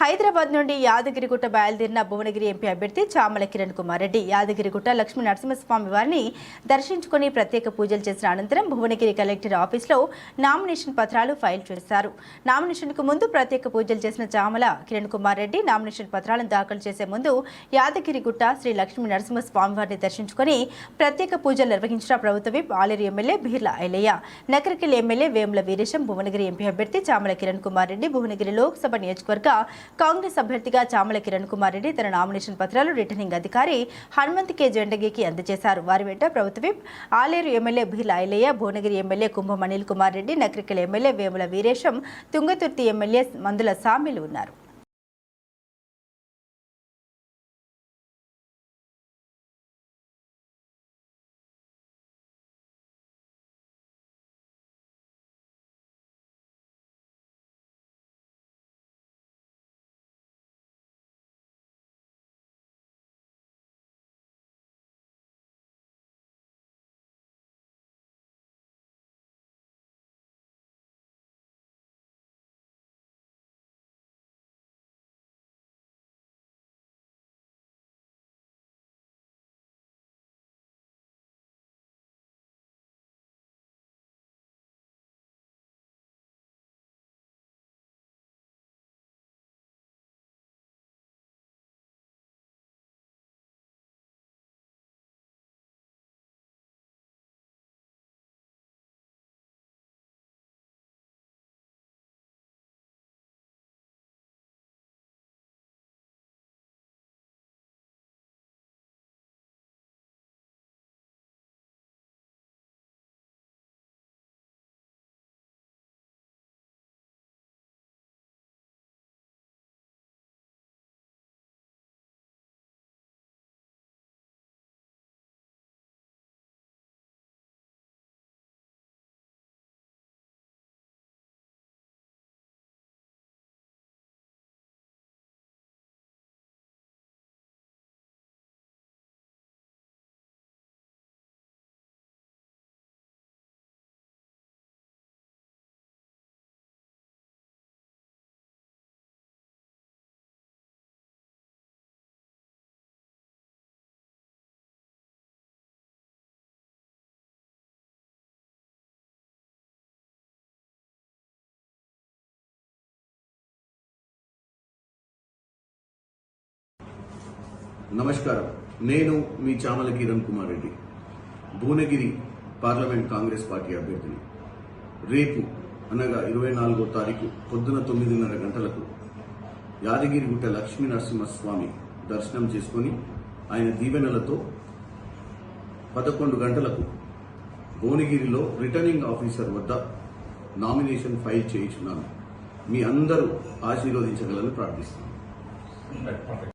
హైదరాబాద్ నుండి యాదగిరిగుట్ట బయలుదేరిన భువనగిరి ఎంపీ అభ్యర్థి చామల కిరణ్ కుమార్ రెడ్డి యాదగిరిగుట్ట లక్ష్మీ నరసింహస్వామి వారిని దర్శించుకుని ప్రత్యేక పూజలు చేసిన అనంతరం భువనగిరి కలెక్టర్ ఆఫీస్లో నామినేషన్ పత్రాలు ఫైల్ చేశారు. నామినేషన్కు ముందు ప్రత్యేక పూజలు చేసిన చామల కిరణ్ కుమార్ రెడ్డి నామినేషన్ పత్రాలను దాఖలు చేసే ముందు యాదగిరిగుట్ట శ్రీ లక్ష్మీ నరసింహస్వామి వారిని దర్శించుకుని ప్రత్యేక పూజలు నిర్వహించిన ప్రభుత్వ whip Aleru MLA Beerla Ailaiah Nakrekal MLA Vemula Veeresham Bhuvanagiri MP అభ్యర్థి చామల కిరణ్ కుమార్ రెడ్డి భువనగిరి లోక్సభ నియోజకవర్గ కాంగ్రెస్ అభ్యర్థిగా చామల కిరణ్ కుమార్ రెడ్డి తన నామినేషన్ పత్రాలు రిటర్నింగ్ అధికారి హనుమంత్ కే జెండగికి అందజేశారు. వారి వెంట ప్రభుత్వ whip Aleru MLA Bheel Ailaiah Bhuvanagiri MLA Kumbham Anil Kumar Reddy Nakrekal MLA Vemula Veeresham Thungathurthi MLA Mandula Samel ఉన్నారు. నమస్కారం. నేను మీ చామల కిరణ్ కుమార్ రెడ్డి. భువనగిరి పార్లమెంట్ కాంగ్రెస్ పార్టీ అభ్యర్థిని. రేపు అనగా ఇరవై నాలుగో తారీఖు పొద్దున తొమ్మిదిన్నర గంటలకు యాదగిరిగుట్ట లక్ష్మీ నరసింహస్వామి దర్శనం చేసుకొని ఆయన దీవెనలతో పదకొండు గంటలకు భువనగిరిలో రిటర్నింగ్ ఆఫీసర్ వద్ద నామినేషన్ ఫైల్ చేయించున్నాను. మీ అందరూ ఆశీర్వదించగలని ప్రార్థిస్తున్నాను.